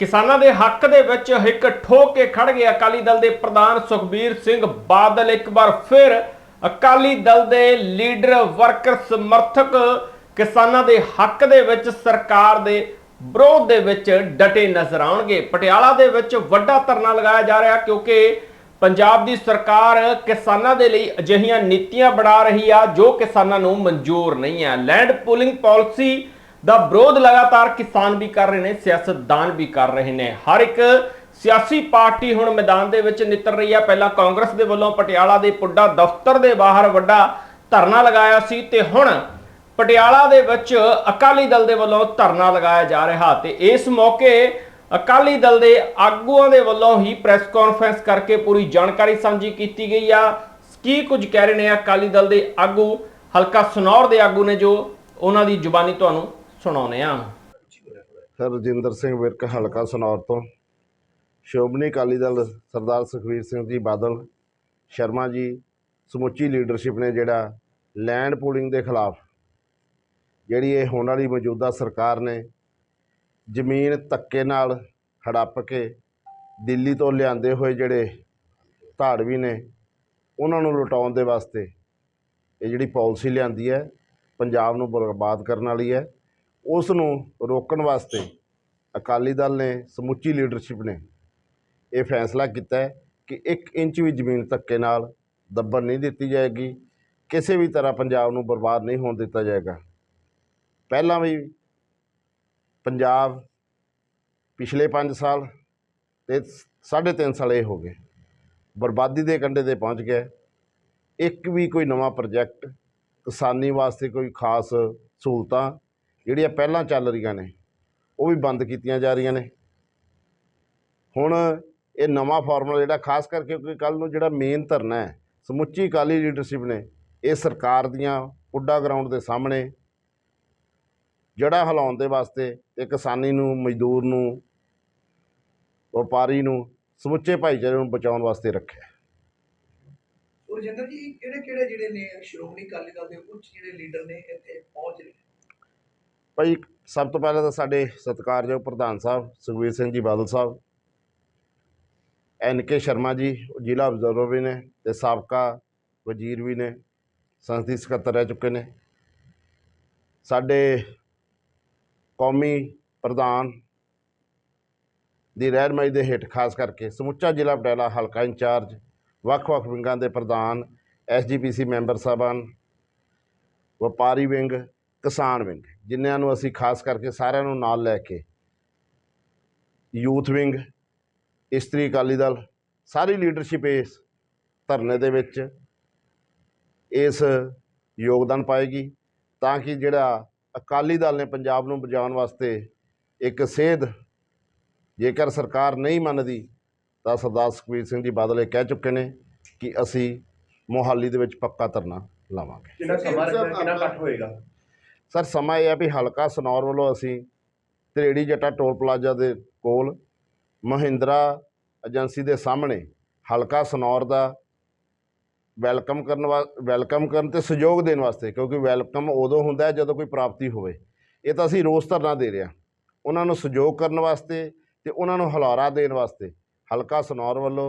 ਕਿਸਾਨਾਂ ਦੇ ਹੱਕ ਦੇ ਵਿੱਚ ਇੱਕ ਠੋਕ ਕੇ ਖੜ ਗਏ। ਅਕਾਲੀ ਦਲ ਦੇ ਪ੍ਰਧਾਨ ਸੁਖਬੀਰ ਸਿੰਘ ਬਾਦਲ ਇੱਕ ਵਾਰ ਫਿਰ ਅਕਾਲੀ ਦਲ ਦੇ ਲੀਡਰ, ਵਰਕਰ, ਸਮਰਥਕ ਕਿਸਾਨਾਂ ਦੇ ਹੱਕ ਦੇ ਵਿੱਚ ਸਰਕਾਰ ਦੇ ਵਿਰੋਧ ਦੇ ਵਿੱਚ ਡਟੇ ਨਜ਼ਰ ਆਉਣਗੇ। ਪਟਿਆਲਾ ਦੇ ਵਿੱਚ ਵੱਡਾ ਧਰਨਾ ਲਗਾਇਆ ਜਾ ਰਿਹਾ ਕਿਉਂਕਿ ਪੰਜਾਬ ਦੀ ਸਰਕਾਰ ਕਿਸਾਨਾਂ ਦੇ ਲਈ ਅਜਿਹੀਆਂ ਨੀਤੀਆਂ ਬਣਾ ਰਹੀ ਆ ਜੋ ਕਿਸਾਨਾਂ ਨੂੰ ਮਨਜ਼ੂਰ ਨਹੀਂ ਆ। ਲੈਂਡ ਪੂਲਿੰਗ ਪਾਲਿਸੀ ਦਾ ਵਿਰੋਧ ਲਗਾਤਾਰ ਕਿਸਾਨ ਵੀ ਕਰ ਰਹੇ ਨੇ, ਸਿਆਸਤਦਾਨ ਵੀ ਕਰ ਰਹੇ ਨੇ। ਹਰ ਇੱਕ ਸਿਆਸੀ ਪਾਰਟੀ ਹੁਣ ਮੈਦਾਨ ਦੇ ਵਿੱਚ ਨਿੱਤਰ ਰਹੀ ਹੈ ਪਹਿਲਾਂ ਕਾਂਗਰਸ ਦੇ ਵੱਲੋਂ ਪਟਿਆਲਾ ਦੇ ਪੁੱਡਾ ਦਫ਼ਤਰ ਦੇ ਬਾਹਰ ਵੱਡਾ ਧਰਨਾ ਲਗਾਇਆ ਸੀ ਤੇ ਹੁਣ ਪਟਿਆਲਾ ਦੇ ਵਿੱਚ ਅਕਾਲੀ ਦਲ ਦੇ ਵੱਲੋਂ ਧਰਨਾ ਲਗਾਇਆ ਜਾ ਰਿਹਾ ਤੇ ਇਸ ਮੌਕੇ ਅਕਾਲੀ ਦਲ ਦੇ ਆਗੂਆਂ ਦੇ ਵੱਲੋਂ ਹੀ ਪ੍ਰੈਸ ਕਾਨਫਰੰਸ ਕਰਕੇ ਪੂਰੀ ਜਾਣਕਾਰੀ ਸਾਂਝੀ ਕੀਤੀ ਗਈ ਆ। ਕੀ ਕੁਝ ਕਹਿ ਰਹੇ ਨੇ ਅਕਾਲੀ ਦਲ ਦੇ ਆਗੂ? ਹਲਕਾ ਸਨੌਰ ਦੇ ਆਗੂ ਨੇ ਜੋ ਉਹਨਾਂ ਦੀ ਜ਼ੁਬਾਨੀ ਤੁਹਾਨੂੰ ਸੁਣਾਉਨੇ ਆ? ਸਰ, ਰਜਿੰਦਰ ਸਿੰਘ ਵਿਰਕ ਹਲਕਾ ਸਨੌਰ ਤੋਂ। ਸ਼ੋਭਨੀ ਅਕਾਲੀ ਦਲ ਸਰਦਾਰ ਸੁਖਵੀਰ ਸਿੰਘ ਜੀ ਬਾਦਲ, ਸ਼ਰਮਾ ਜੀ, ਸਮੁੱਚੀ ਲੀਡਰਸ਼ਿਪ ਨੇ ਜਿਹੜਾ ਲੈਂਡ ਪੂਲਿੰਗ ਦੇ ਖਿਲਾਫ ਜਿਹੜੀ ਇਹ ਹੋਣ ਵਾਲੀ ਮੌਜੂਦਾ ਸਰਕਾਰ ਨੇ ਜ਼ਮੀਨ ਧੱਕੇ ਨਾਲ ਹੜੱਪ ਕੇ ਦਿੱਲੀ ਤੋਂ ਲਿਆਂਦੇ ਹੋਏ ਜਿਹੜੇ ਧਾੜਵੀ ਨੇ, ਉਹਨਾਂ ਨੂੰ ਲੁਟਾਉਣ ਦੇ ਵਾਸਤੇ ਇਹ ਜਿਹੜੀ ਪਾਲਿਸੀ ਲਿਆਂਦੀ ਹੈ, ਪੰਜਾਬ ਨੂੰ ਬਰਬਾਦ ਕਰਨ ਵਾਲੀ ਹੈ। ਉਸ ਨੂੰ ਰੋਕਣ ਵਾਸਤੇ ਅਕਾਲੀ ਦਲ ਨੇ, ਸਮੁੱਚੀ ਲੀਡਰਸ਼ਿਪ ਨੇ ਇਹ ਫੈਸਲਾ ਕੀਤਾ ਹੈ ਕਿ 1 ਇੰਚ ਵੀ ਜ਼ਮੀਨ ਧੱਕੇ ਨਾਲ ਦੱਬਣ ਨਹੀਂ ਦਿੱਤੀ ਜਾਏਗੀ, ਕਿਸੇ ਵੀ ਤਰ੍ਹਾਂ ਪੰਜਾਬ ਨੂੰ ਬਰਬਾਦ ਨਹੀਂ ਹੋਣ ਦਿੱਤਾ ਜਾਏਗਾ। ਪਹਿਲਾਂ ਵੀ ਪੰਜਾਬ ਪਿਛਲੇ 5 ਸਾਲ ਤੇ ਸਾਢੇ ਤਿੰਨ ਸਾਲ ਇਹ ਹੋ ਗਏ। ਬਰਬਾਦੀ ਦੇ ਕੰਢੇ ਤੇ ਪਹੁੰਚ ਗਿਆ ਇੱਕ ਵੀ ਕੋਈ ਨਵਾਂ ਪ੍ਰੋਜੈਕਟ ਕਿਸਾਨੀ ਵਾਸਤੇ ਕੋਈ ਖਾਸ ਸਹੂਲਤਾਂ ਜਿਹੜੀਆਂ ਪਹਿਲਾਂ ਚੱਲ ਰਹੀਆਂ ਨੇ, ਉਹ ਵੀ ਬੰਦ ਕੀਤੀਆਂ ਜਾ ਰਹੀਆਂ ਨੇ। ਹੁਣ ਇਹ ਨਵਾਂ ਫਾਰਮੂਲਾ ਜਿਹੜਾ, ਖਾਸ ਕਰਕੇ ਕਿਉਂਕਿ ਕੱਲ ਨੂੰ ਜਿਹੜਾ ਮੇਨ ਧਰਨਾ ਹੈ, ਸਮੁੱਚੀ ਅਕਾਲੀ ਲੀਡਰਸ਼ਿਪ ਨੇ, ਇਹ ਸਰਕਾਰ ਦੀਆਂ ਪੁੱਡਾ ਗਰਾਊਂਡ ਦੇ ਸਾਹਮਣੇ ਜੜਾ ਹਿਲਾਉਣ ਦੇ ਵਾਸਤੇ ਤੇ ਕਿਸਾਨੀ ਨੂੰ, ਮਜ਼ਦੂਰ ਨੂੰ, ਵਪਾਰੀ ਨੂੰ, ਸਮੁੱਚੇ ਭਾਈਚਾਰੇ ਨੂੰ ਬਚਾਉਣ ਵਾਸਤੇ ਰੱਖਿਆ। ਰਜਿੰਦਰ ਜੀ ਕਿਹੜੇ ਕਿਹੜੇ ਜਿਹੜੇ ਨੇ, ਸ਼੍ਰੋਮਣੀ ਅਕਾਲੀ ਦਲ ਦੇ ਉੱਚ ਜਿਹੜੇ ਲੀਡਰ ਨੇ, ਇੱਥੇ ਪਹੁੰਚ ਰਹੇ ਭਾਈ, ਸਭ ਤੋਂ ਪਹਿਲਾਂ ਤਾਂ ਸਾਡੇ ਸਤਿਕਾਰਯੋਗ ਪ੍ਰਧਾਨ ਸਾਹਿਬ, ਸੁਖਬੀਰ ਸਿੰਘ ਜੀ ਬਾਦਲ ਸਾਹਿਬ, ਐਨ ਕੇ ਸ਼ਰਮਾ ਜੀ, ਜ਼ਿਲ੍ਹਾ ਅਬਜ਼ਰਵਰ ਵੀ ਨੇ ਤੇ ਸਾਬਕਾ ਵਜ਼ੀਰ ਵੀ ਨੇ, ਸੰਸਦੀ ਸਕੱਤਰ ਰਹਿ ਚੁੱਕੇ ਨੇ। ਸਾਡੇ ਕੌਮੀ ਪ੍ਰਧਾਨ ਦੀ ਰਹਿਨਮਾਈ ਦੇ ਹੇਠ, ਖਾਸ ਕਰਕੇ ਸਮੁੱਚਾ ਜ਼ਿਲ੍ਹਾ ਪਟਿਆਲਾ ਹਲਕਾ ਇੰਚਾਰਜ, ਵੱਖ-ਵੱਖ ਵਿੰਗਾਂ ਦੇ ਪ੍ਰਧਾਨ ਐਸਜੀਪੀਸੀ ਮੈਂਬਰ ਸਾਹਿਬਾਨ, ਵਪਾਰੀ ਵਿੰਗ ਕਿਸਾਨ ਵਿੰਗ, ਜਿਨ੍ਹਾਂ ਨੂੰ ਅਸੀਂ ਖਾਸ ਕਰਕੇ ਸਾਰਿਆਂ ਨੂੰ ਨਾਲ ਲੈ ਕੇ ਯੂਥ ਵਿੰਗ, ਇਸਤਰੀ ਅਕਾਲੀ ਦਲ, ਸਾਰੀ ਲੀਡਰਸ਼ਿਪ ਇਸ ਧਰਨੇ ਦੇ ਵਿੱਚ ਇਸ ਯੋਗਦਾਨ ਪਾਏਗੀ, ਤਾਂ ਕਿ ਜਿਹੜਾ ਅਕਾਲੀ ਦਲ ਨੇ ਪੰਜਾਬ ਨੂੰ ਬਚਾਉਣ ਵਾਸਤੇ ਇੱਕ ਸੇਧ ਜੇਕਰ ਸਰਕਾਰ ਨਹੀਂ ਮੰਨਦੀ, ਤਾਂ ਸਰਦਾਰ ਸੁਖਬੀਰ ਸਿੰਘ ਜੀ ਬਾਦਲ ਇਹ ਕਹਿ ਚੁੱਕੇ ਨੇ ਕਿ ਅਸੀਂ ਮੋਹਾਲੀ ਦੇ ਵਿੱਚ ਪੱਕਾ ਧਰਨਾ ਲਾਵਾਂਗੇ। ਕਿੰਨਾ ਸਮਾਂ ਕਿੰਨਾ ਘੱਟ ਹੋਏਗਾ? ਸਰ, ਸਮਾਂ ਇਹ ਹੈ ਵੀ ਹਲਕਾ ਸਨੌਰ ਵੱਲੋਂ ਅਸੀਂ ਤਰੇੜੀ ਜੱਟਾ ਟੋਲ ਪਲਾਜ਼ਾ ਦੇ ਕੋਲ ਮਹਿੰਦਰਾ ਏਜੰਸੀ ਦੇ ਸਾਹਮਣੇ ਹਲਕਾ ਸਨੌਰ ਦਾ ਵੈਲਕਮ ਕਰਨ ਵਾ, ਵੈਲਕਮ ਕਰਨ ਤੇ ਸਹਿਯੋਗ ਦੇਣ ਵਾਸਤੇ, ਕਿਉਂਕਿ ਵੈਲਕਮ ਉਦੋਂ ਹੁੰਦਾ ਜਦੋਂ ਕੋਈ ਪ੍ਰਾਪਤੀ ਹੋਵੇ। ਇਹ ਤਾਂ ਅਸੀਂ ਰੋਸ ਧਰਨਾ ਦੇ ਰਹੇ ਹਾਂ। ਉਹਨਾਂ ਨੂੰ ਸਹਿਯੋਗ ਕਰਨ ਵਾਸਤੇ ਤੇ ਉਹਨਾਂ ਨੂੰ ਹਲਾਰਾ ਦੇਣ ਵਾਸਤੇ ਹਲਕਾ ਸਨੌਰ ਵੱਲੋਂ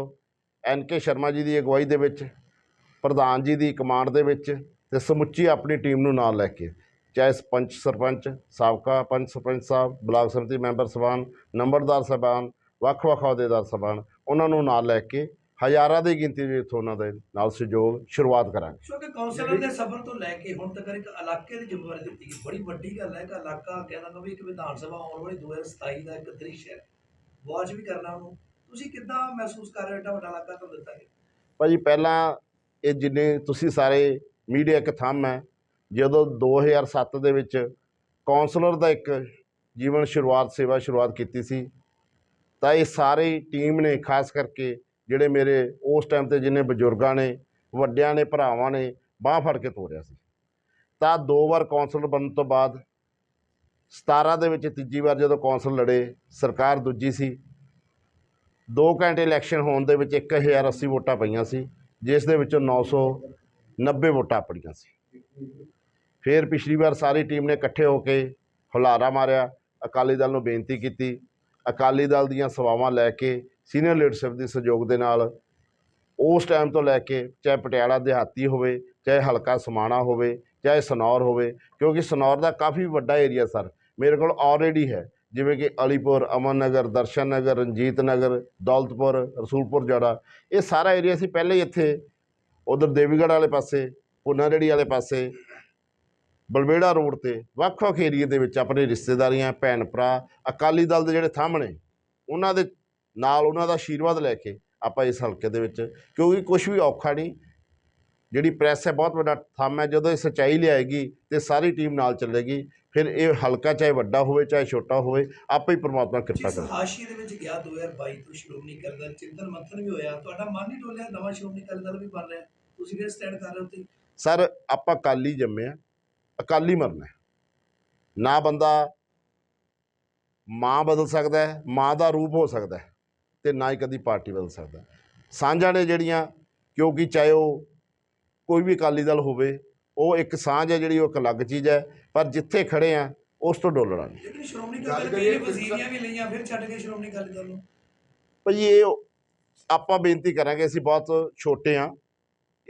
ਐਨ ਕੇ ਸ਼ਰਮਾ ਜੀ ਦੀ ਅਗਵਾਈ ਦੇ ਵਿੱਚ, ਪ੍ਰਧਾਨ ਜੀ ਦੀ ਕਮਾਂਡ ਦੇ ਵਿੱਚ ਤੇ ਸਮੁੱਚੀ ਆਪਣੀ ਟੀਮ ਨੂੰ ਨਾਲ ਲੈ ਕੇ ਚਾਹੇ ਪੰਚ ਸਰਪੰਚ ਸਾਬਕਾ ਪੰਚ ਸਰਪੰਚ ਸਾਹਿਬ ਬਲਾਕ ਸਮਿਤੀ ਮੈਂਬਰ ਸਭਾਨ ਨੰਬਰਦਾਰ ਸਾਹਿਬਾਨ ਵੱਖ-ਵੱਖ ਅਹੁਦੇਦਾਰ ਸਾਹਿਬਾਨ ਉਹਨਾਂ ਨੂੰ ਨਾਲ ਲੈ ਕੇ ਹਜ਼ਾਰਾਂ ਦੀ ਗਿਣਤੀ ਵਿੱਚ ਉਹਨਾਂ ਦੇ ਨਾਲ ਸਹਿਯੋਗ ਸ਼ੁਰੂਆਤ ਕਰਾਂਗੇ। ਕਿਉਂਕਿ ਕਾਉਂਸਲਰ ਦੇ ਸਫਰ ਤੋਂ ਲੈ ਕੇ ਹੁਣ ਤੱਕ ਇੱਕ ਇਲਾਕੇ ਦੀ ਜ਼ਿੰਮੇਵਾਰੀ ਦਿੱਤੀ ਗਈ। ਬੜੀ ਵੱਡੀ ਗੱਲ ਹੈ ਕਿ ਇਲਾਕਾ ਕਹਿੰਦਾ ਵੀ ਇੱਕ ਵਿਧਾਨ ਸਭਾ ਆਉਣ ਵਾਲੀ 2027 ਦਾ ਇੱਕ ਦ੍ਰਿਸ਼ ਹੈ। ਵਾਚ ਵੀ ਕਰਨਾ ਉਹਨੂੰ। ਤੁਸੀਂ ਕਿੱਦਾਂ ਮਹਿਸੂਸ ਕਰ ਰਹੇ ਹੋ ਏਡਾ ਵੱਡਾ ਇਲਾਕਾ ਤੁਹਾਨੂੰ ਦਿੱਤਾ ਗਿਆ? ਭਾਜੀ ਪਹਿਲਾਂ ਇਹ ਜਿੰਨੇ ਤੁਸੀਂ ਸਾਰੇ ਮੀਡੀਆ ਇੱਕ ਥੰਮ ਹੈ ਜਦੋਂ 2007 ਦੇ ਵਿੱਚ ਕਾਉਂਸਲਰ ਦਾ ਇੱਕ ਜੀਵਨ ਸ਼ੁਰੂਆਤ, ਸੇਵਾ ਸ਼ੁਰੂਆਤ ਕੀਤੀ ਸੀ, ਤਾਂ ਇਹ ਸਾਰੀ ਟੀਮ ਨੇ, ਖਾਸ ਕਰਕੇ ਜਿਹੜੇ ਮੇਰੇ ਉਸ ਟਾਈਮ ਤੇ ਜਿੰਨੇ ਬਜ਼ੁਰਗਾਂ ਨੇ, ਵੱਡਿਆਂ ਨੇ, ਭਰਾਵਾਂ ਨੇ, ਬਾਹ ਫੜ ਕੇ ਤੋਰਿਆ ਸੀ। ਤਾਂ ਦੋ ਵਾਰ ਕੌਂਸਲਰ ਬਣਨ ਤੋਂ ਬਾਅਦ 17 ਦੇ ਵਿੱਚ ਤੀਜੀ ਵਾਰ ਜਦੋਂ ਕੌਂਸਲ ਲੜੇ, ਸਰਕਾਰ ਦੂਜੀ ਸੀ 2 ਘੰਟੇ ਇਲੈਕਸ਼ਨ ਹੋਣ ਦੇ ਵਿੱਚ 1080 ਵੋਟਾਂ ਪਈਆਂ ਸੀ, ਜਿਸ ਦੇ ਵਿੱਚੋਂ 990 ਵੋਟਾਂ ਆਪਣੀਆਂ ਸੀ। ਫਿਰ ਪਿਛਲੀ ਵਾਰ ਸਾਰੀ ਟੀਮ ਨੇ ਇਕੱਠੇ ਹੋ ਕੇ ਹੁਲਾਰਾ ਮਾਰਿਆ। ਅਕਾਲੀ ਦਲ ਨੂੰ ਬੇਨਤੀ ਕੀਤੀ। ਅਕਾਲੀ ਦਲ ਦੀਆਂ ਸੇਵਾਵਾਂ ਲੈ ਕੇ ਸੀਨੀਅਰ ਲੀਡਰਸ਼ਿਪ ਦੇ ਸਹਿਯੋਗ ਦੇ ਨਾਲ ਉਸ ਟਾਈਮ ਤੋਂ ਲੈ ਕੇ ਚਾਹੇ ਪਟਿਆਲਾ ਦਿਹਾਤੀ ਹੋਵੇ, ਚਾਹੇ ਹਲਕਾ ਸਮਾਣਾ ਹੋਵੇ, ਚਾਹੇ ਸਨੌਰ ਹੋਵੇ, ਕਿਉਂਕਿ ਸਨੌਰ ਦਾ ਕਾਫੀ ਵੱਡਾ ਏਰੀਆ ਸਰ ਮੇਰੇ ਕੋਲ ਆਲਰੇਡੀ ਹੈ। ਜਿਵੇਂ ਕਿ ਅਲੀਪੁਰ, ਅਮਨ ਨਗਰ, ਦਰਸ਼ਨ ਨਗਰ, ਰਣਜੀਤ ਨਗਰ, ਦੌਲਤਪੁਰ, ਰਸੂਲਪੁਰ, ਜੜਾ। ਇਹ ਸਾਰਾ ਏਰੀਆ ਸੀ। ਪਹਿਲੇ ਹੀ ਇੱਥੇ। ਉਧਰ ਦੇਵੀਗੜ੍ਹ ਵਾਲੇ ਪਾਸੇ, ਪੁਨਾਰੇੜੀ ਵਾਲੇ ਪਾਸੇ ਬਲਬੇੜਾ ਰੋਡ ਤੇ ਵੱਖ-ਵੱਖ ਏਰੀਏ ਦੇ ਵਿੱਚ ਆਪਣੇ ਰਿਸ਼ਤੇਦਾਰੀਆਂ ਭੈਣ ਭਰਾ ਅਕਾਲੀ ਦਲ ਦੇ ਜਿਹੜੇ ਸਾਹਮਣੇ ਉਹਨਾਂ ਦੇ ਨਾਲ ਉਹਨਾਂ ਦਾ ਆਸ਼ੀਰਵਾਦ ਲੈ ਕੇ ਆਪਾਂ ਇਸ ਹਲਕੇ ਦੇ ਵਿੱਚ ਕਿਉਂਕਿ ਕੁਝ ਵੀ ਔਖਾ ਨਹੀਂ ਜਿਹੜੀ ਪ੍ਰੈਸ ਹੈ ਬਹੁਤ ਵੱਡਾ ਥੰਮ ਹੈ ਜਦੋਂ ਇਹ ਸੱਚਾਈ ਲਿਆਏਗੀ ਤੇ ਸਾਰੀ ਟੀਮ ਨਾਲ ਚੱਲੇਗੀ ਫਿਰ ਇਹ ਹਲਕਾ ਚਾਹੇ ਵੱਡਾ ਹੋਵੇ ਚਾਹੇ ਛੋਟਾ ਹੋਵੇ ਆਪੇ ਹੀ ਪ੍ਰਮਾਤਮਾ ਕਿਰਪਾ ਕਰੇ। ਹਾਸ਼ੀਏ ਦੇ ਵਿੱਚ ਗਿਆ 2022 ਤੋਂ ਸ਼੍ਰੋਮਣੀ ਅਕਾਲੀ ਦਲ ਚਿੰਤਨ ਮੰਥਨ ਵੀ ਹੋਇਆ ਤੁਹਾਡਾ ਮਨ ਨਹੀਂ ਡੋਲਿਆ ਨਵਾਂ ਸ਼੍ਰੋਮਣੀ ਅਕਾਲੀ ਦਲ ਵੀ ਬਣ ਰਿਹਾ ਤੁਸੀਂ ਫਿਰ ਸਟੈਂਡ ਕਰ ਰਹੇ ਹੋ ਸਰ ਆਪਾਂ ਅਕਾਲੀ ਜੰਮੇ ਆ ਅਕਾਲੀ ਮਰਨਾ ਹੈ। ਨਾ ਬੰਦਾ ਮਾਂ ਬਦਲ ਸਕਦਾ ਹੈ ਮਾਂ ਦਾ ਰੂਪ ਹੋ ਸਕਦਾ ਹੈ ਤੇ ਨਾ ਹੀ ਕਦੀ ਪਾਰਟੀ ਬਦਲ ਸਕਦਾ। ਸਾਂਝਾਂ ਨੇ ਜਿਹੜੀਆਂ ਕਿਉਂਕਿ ਚਾਹੇ ਉਹ ਕੋਈ ਵੀ ਅਕਾਲੀ ਦਲ ਹੋਵੇ ਉਹ ਇੱਕ ਸਾਂਝ ਹੈ ਜਿਹੜੀ ਉਹ ਇੱਕ ਅਲੱਗ ਚੀਜ਼ ਹੈ ਪਰ ਜਿੱਥੇ ਖੜੇ ਆ ਉਸ ਤੋਂ ਡੋਲਣਾ ਨਹੀਂ ਸ਼੍ਰੋਮਣੀ ਅਕਾਲੀ ਦਲ ਵਜ਼ੀਰੀਆਂ ਵੀ ਲਈਆਂ ਫਿਰ ਛੱਡ ਕੇ ਸ਼੍ਰੋਮਣੀ ਅਕਾਲੀ ਦਲ ਨੂੰ ਭਈ ਇਹ ਆਪਾਂ ਬੇਨਤੀ ਕਰਾਂਗੇ ਅਸੀਂ ਬਹੁਤ ਛੋਟੇ ਆ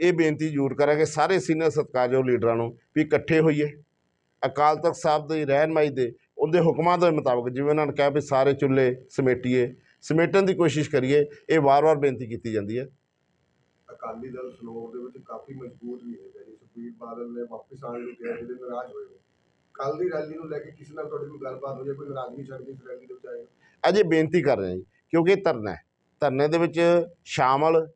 ਇਹ ਬੇਨਤੀ ਜ਼ਰੂਰ ਕਰਾਂਗੇ ਸਾਰੇ ਸੀਨੀਅਰ ਸਤਿਕਾਰਯੋਗ ਲੀਡਰਾਂ ਨੂੰ ਵੀ ਇਕੱਠੇ ਹੋਈਏ। ਅਕਾਲ ਤਖਤ ਸਾਹਿਬ ਦੀ ਰਹਿਨਮਾਈ ਦੇ ਉਹਦੇ ਹੁਕਮਾਂ ਦੇ ਮੁਤਾਬਕ ਜਿਵੇਂ ਉਹਨਾਂ ਨੇ ਕਿਹਾ ਵੀ ਸਾਰੇ ਚੁੱਲ੍ਹੇ ਸਮੇਟੀਏ ਸਮੇਟਣ ਦੀ ਕੋਸ਼ਿਸ਼ ਕਰੀਏ ਇਹ ਵਾਰ-ਵਾਰ ਬੇਨਤੀ ਕੀਤੀ ਜਾਂਦੀ ਹੈ। ਅਕਾਲੀ ਦਲ ਸਨੋਰ ਦੇ ਵਿੱਚ ਕਾਫੀ ਮਜ਼ਬੂਤ ਵੀ ਹੈ ਜੀ। ਸੁਖਬੀਰ ਬਾਦਲ ਨੇ ਵਾਪਸ ਆਉਣ ਨੂੰ ਕਿਹਾ ਜਿਹਦੇ ਨਾਰਾਜ਼ ਹੋਏ ਕੱਲ ਦੀ ਰੈਲੀ ਨੂੰ ਲੈ ਕੇ ਕਿਸੇ ਨਾਲ ਤੁਹਾਡੀ ਕੋਈ ਗੱਲਬਾਤ ਹੋਈ ਕੋਈ ਨਾਰਾਜ਼ਗੀ ਛੱਡ ਕੇ ਇਸ ਰੈਲੀ ਦੇ ਵਿੱਚ ਆਏ? ਅਜੇ ਬੇਨਤੀ ਕਰ ਰਹੇ ਹਾਂ ਜੀ ਕਿਉਂਕਿ ਧਰਨਾ ਹੈ। ਧਰਨੇ ਦੇ ਵਿੱਚ ਸ਼ਾਮਲ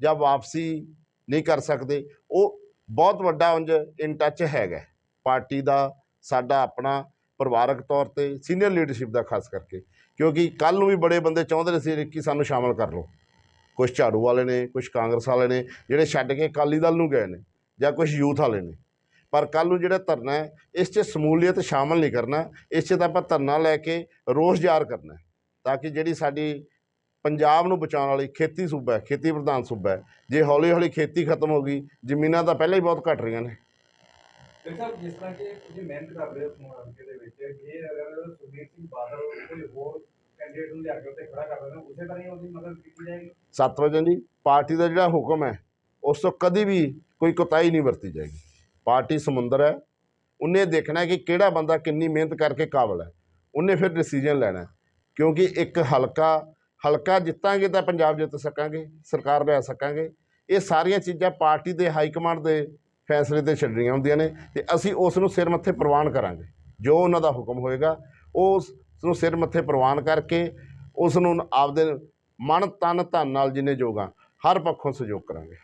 ਜਾਂ ਵਾਪਸੀ ਨਹੀਂ ਕਰ ਸਕਦੇ। ਉਹ ਬਹੁਤ ਵੱਡਾ ਉਂਝ ਇਨ ਟੱਚ ਹੈਗਾ ਪਾਰਟੀ ਦਾ, ਸਾਡਾ ਆਪਣਾ ਪਰਿਵਾਰਕ ਤੌਰ ਤੇ ਸੀਨੀਅਰ ਲੀਡਰਸ਼ਿਪ ਦਾ ਖਾਸ ਕਰਕੇ। ਕਿਉਂਕਿ ਕੱਲ ਨੂੰ ਵੀ ਬੜੇ ਬੰਦੇ ਚਾਹੁੰਦੇ ਨੇ ਸੀ ਕਿ ਸਾਨੂੰ ਸ਼ਾਮਲ ਕਰ ਲਓ। ਕੁਝ ਝਾੜੂ ਵਾਲੇ ਨੇ ਕੁਝ ਕਾਂਗਰਸ ਵਾਲੇ ਨੇ, ਜਿਹੜੇ ਛੱਡ ਕੇ ਅਕਾਲੀ ਦਲ ਨੂੰ ਗਏ ਨੇ ਜਾਂ ਕੁਝ ਯੂਥ ਵਾਲੇ ਨੇ। ਪਰ ਕੱਲ ਨੂੰ ਜਿਹੜਾ ਧਰਨਾ ਹੈ, ਇਸ 'ਚ ਸਮੂਲੀਅਤ ਸ਼ਾਮਲ ਨਹੀਂ ਕਰਨਾ। ਇਸ 'ਚ ਤਾਂ ਆਪਾਂ ਧਰਨਾ ਲੈ ਕੇ ਰੋਸ ਜ਼ਾਹਰ ਕਰਨਾ ਤਾਂ ਕਿ ਜਿਹੜੀ ਸਾਡੀ ਪੰਜਾਬ ਨੂੰ ਬਚਾਉਣ ਵਾਲੀ ਖੇਤੀ ਸੂਬਾ ਹੈ ਖੇਤੀ ਪ੍ਰਧਾਨ ਸੂਬਾ ਹੈ। ਜੇ ਹੌਲੀ ਹੌਲੀ ਖੇਤੀ ਖਤਮ ਹੋ ਗਈ ਜ਼ਮੀਨਾਂ ਤਾਂ ਪਹਿਲਾਂ ਹੀ ਬਹੁਤ ਘਟ ਰਹੀਆਂ ਨੇ। ਸਰ ਜਿਸ ਤਰ੍ਹਾਂ ਕਿ ਤੁਸੀਂ ਮਿਹਨਤ ਕਰ ਰਹੇ ਹੋ ਮੁਹਾਂਕੇ ਦੇ ਵਿੱਚ ਜੇ ਅਗਰ ਸੁਖਬੀਰ ਸਿੰਘ ਬਾਦਲ ਕੋਈ ਹੋਰ ਕੈਂਡੀਡੇਟ ਨੂੰ ਲਿਆ ਕੇ ਉੱਤੇ ਖੜਾ ਕਰ ਦੇਣਾ ਉਸੇ ਤਰ੍ਹਾਂ ਹੀ ਉਹਦੀ ਮਦਦ ਕੀਤੀ ਜਾਏਗੀ? ਸੱਤ ਵਜੇ ਜੀ ਪਾਰਟੀ ਦਾ ਜਿਹੜਾ ਹੁਕਮ ਹੈ ਉਸ ਤੋਂ ਕਦੀ ਵੀ ਕੋਈ ਕੋਤਾਹੀ ਨਹੀਂ ਵਰਤੀ ਜਾਏਗੀ। ਪਾਰਟੀ ਸਮੁੰਦਰ ਹੈ ਉਹਨੇ ਦੇਖਣਾ ਕਿ ਕਿਹੜਾ ਬੰਦਾ ਕਿੰਨੀ ਮਿਹਨਤ ਕਰਕੇ ਕਾਬਲ ਹੈ। ਉਹਨੇ ਫਿਰ ਡਿਸੀਜਨ ਲੈਣਾ। ਕਿਉਂਕਿ ਇੱਕ ਹਲਕਾ ਹਲਕਾ ਜਿੱਤਾਂਗੇ ਤਾਂ ਪੰਜਾਬ ਜਿੱਤ ਸਕਾਂਗੇ, ਸਰਕਾਰ ਲਿਆ ਸਕਾਂਗੇ। ਇਹ ਸਾਰੀਆਂ ਚੀਜ਼ਾਂ ਪਾਰਟੀ ਦੇ ਹਾਈ ਕਮਾਂਡ ਦੇ ਫੈਸਲੇ ਤੇ ਛੱਡਣੀਆਂ ਹੁੰਦੀਆਂ ਨੇ ਤੇ ਅਸੀਂ ਉਸ ਨੂੰ ਸਿਰ ਮੱਥੇ ਪ੍ਰਵਾਨ ਕਰਾਂਗੇ। ਜੋ ਉਹਨਾਂ ਦਾ ਹੁਕਮ ਹੋਏਗਾ, ਉਸ ਨੂੰ ਸਿਰ ਮੱਥੇ ਪ੍ਰਵਾਨ ਕਰਕੇ ਉਸ ਨੂੰ ਆਪਦੇ ਮਨ, ਤਨ, ਧਨ ਨਾਲ ਜਿੰਨੇ ਜੋਗਾ ਹਰ ਪੱਖੋਂ ਸਹਿਯੋਗ ਕਰਾਂਗੇ।